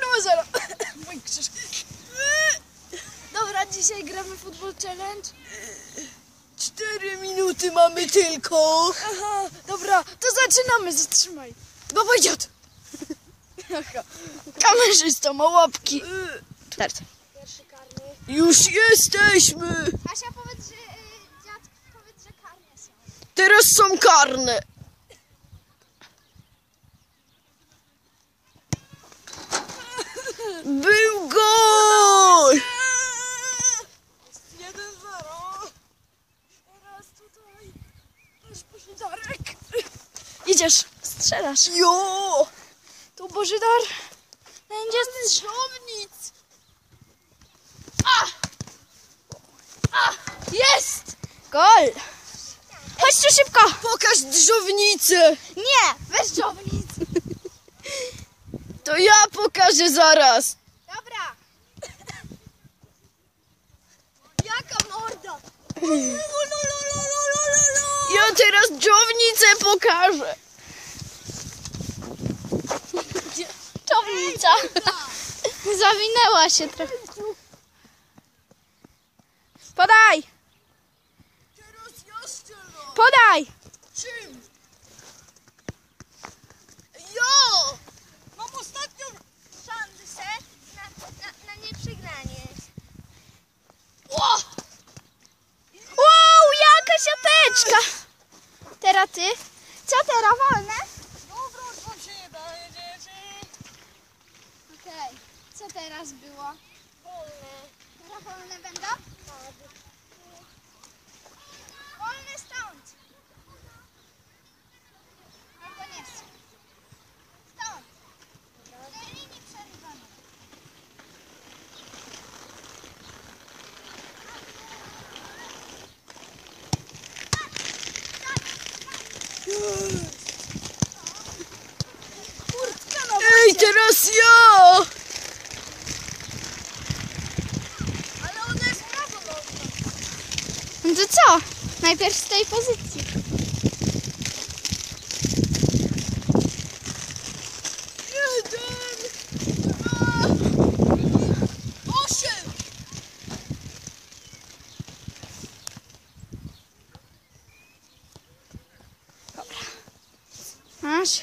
Numer zero? Mój krzyż. Dobra, dzisiaj gramy futbol challenge. Cztery minuty mamy tylko. Aha, dobra, to zaczynamy, zatrzymaj. Bo idiot. Kamerzysta ma łapki. Start. Pierwszy karny. Już jesteśmy. Asia powiedz, że y, dziad, powiedz, że karne są. Teraz są karne. Był gol! Jeden zero. Teraz tutaj. Nasz Bożydarek. Idziesz, strzelasz. Jo! Tu Bożydar będzie strzelownic. A! A! Jest! Gol! Chodź tu szybko! Pokaż drzownicę. Nie! Weź dżownic! To ja pokażę zaraz. Ja teraz drzownicę pokażę. Dżownica! Zawinęła się trochę. Podaj! Podaj! Czym? Siateczka! Teraz ty. Co teraz wolne? Dobra, wam się nie daje, dzieci. Okej, co teraz było? Wolne. Teraz wolne będą? Tak. Ja! Ale ona jest prawo nożna. No to co? Najpierw z tej pozycji. Masz?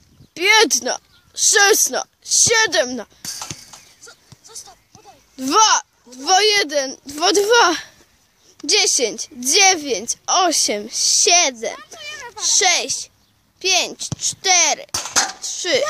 piętna, szesna, siedemna. Dwa, dwa jeden, dwa dwa. Dziesięć, dziewięć, osiem, siedem, sześć, pięć, cztery, trzy.